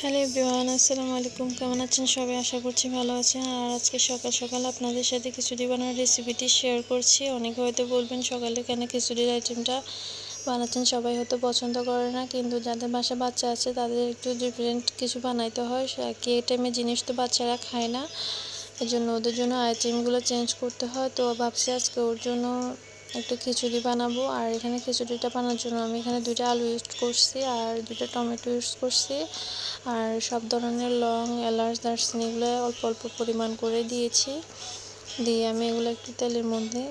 Hello everyone, আসসালামু আলাইকুম। কেমন আছেন সবাই? আশা করছি ভালো আছেন। আর আজকে সকাল সকাল আপনাদের সাথে খিচুড়ি বানানোর রেসিপিটি শেয়ার করছি। অনেকে হয়তো বলবেন, সকালে কেন খিচুড়ির আইটেমটা বানাচ্ছেন? সবাই হয়তো পছন্দ করে না। কিন্তু যাদের বাসা বাচ্চা আছে, তাদের একটু ডিফারেন্ট কিছু বানাইতে হয়। এই টাইমে জিনিস তো বাচ্চারা খায় না। এজন্য ওদের জন্য আইটেমগুলো চেঞ্জ করতে হয়। তো ভাবছি আজকে ওর জন্য একটু খিচুড়ি বানাবো। আর এখানে খিচুড়িটা বানানোর জন্য আমি এখানে দুইটা আলু ইউজ করছি আর দুইটা টমেটো ইউজ করছি। আর সব ধরনের লং, এলাচ, দারচিনি এগুলো অল্প অল্প পরিমাণ করে দিয়েছি। দিয়ে আমি এগুলো একটু তেলের মধ্যে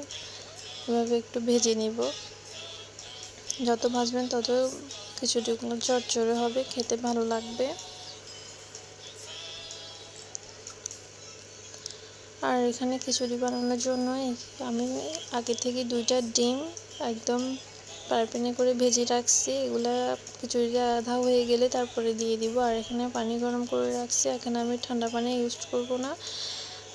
এভাবে একটু ভেজে নিব। যত ভাজবেন তত খিচুড়িগুলো চরচরে হবে, খেতে ভালো লাগবে। আর এখানে খিচুড়ি বানানোর জন্য আমি আগে থেকে দুইটা ডিম একদম পারপেনে করে ভেজে রাখছি। এগুলা খিচুড়িটা আধা হয়ে গেলে তারপরে দিয়ে দিব। আর এখানে পানি গরম করে রাখছি। এখানে আমি ঠান্ডা পানি ইউজ করব না।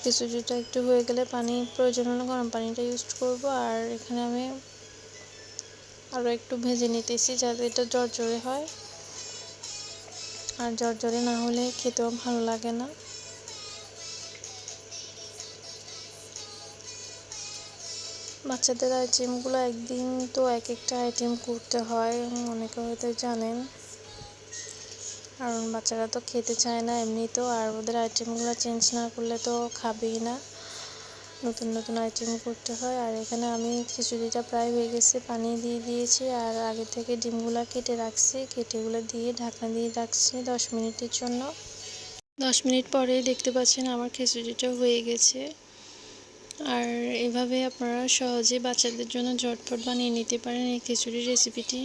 খিচুড়িটা একটু হয়ে গেলে পানি প্রয়োজন হলে গরম পানিটা ইউজ করব। আর এখানে আমি আরও একটু ভেজে নিতেছি যাতে এটা জর্জরে হয়। আর জর্জরে না হলে খেতেও ভালো লাগে না। বাচ্চাদের আইটেমগুলো একদিন তো এক একটা আইটেম করতে হয়, অনেকে হয়তো জানেন। কারণ বাচ্চারা তো খেতে চায় না এমনিতেও আর ওদের আইটেমগুলো চেঞ্জ না করলে তো খাবেই না। নতুন নতুন আইটেম করতে হয়। আর এখানে আমি খিচুড়িটা প্রায় হয়ে গেছে, পানি দিয়ে দিয়েছি, আর আগে থেকে ডিমগুলো কেটে রাখছি। কেটেগুলো দিয়ে ঢাকনা দিয়ে রাখছি দশ মিনিটের জন্য। দশ মিনিট পরে দেখতে পাচ্ছেন আমার খিচুড়িটা হয়ে গেছে। আর এভাবে আপনারা সহজে বাচ্চাদের জন্য ঝটপট বানিয়ে নিতে পারেন এই খিচুড়ির রেসিপিটি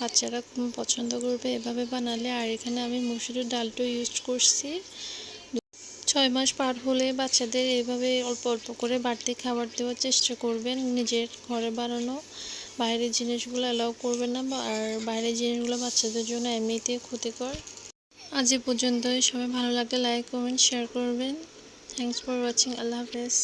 বাচ্চারা খুব পছন্দ করবে এভাবে বানালে। আর এখানে আমি মুসুরির ডালটা ইউজ করছি। ছয় মাস পার হলে বাচ্চাদের এভাবে অল্প অল্প করে বাড়তি খাবার দেওয়ার চেষ্টা করবেন। নিজের ঘরে বানানো বাইরের জিনিসগুলো অ্যালাউ করবেন না আর বাইরের জিনিসগুলো বাচ্চাদের জন্য এমনিতে ক্ষতিকর। আজ এ পর্যন্তই। সবাই ভালো লাগলে লাইক কমেন্ট শেয়ার করবেন। থ্যাংকস ফর ওয়াচিং আল্লাহ হাফেজ।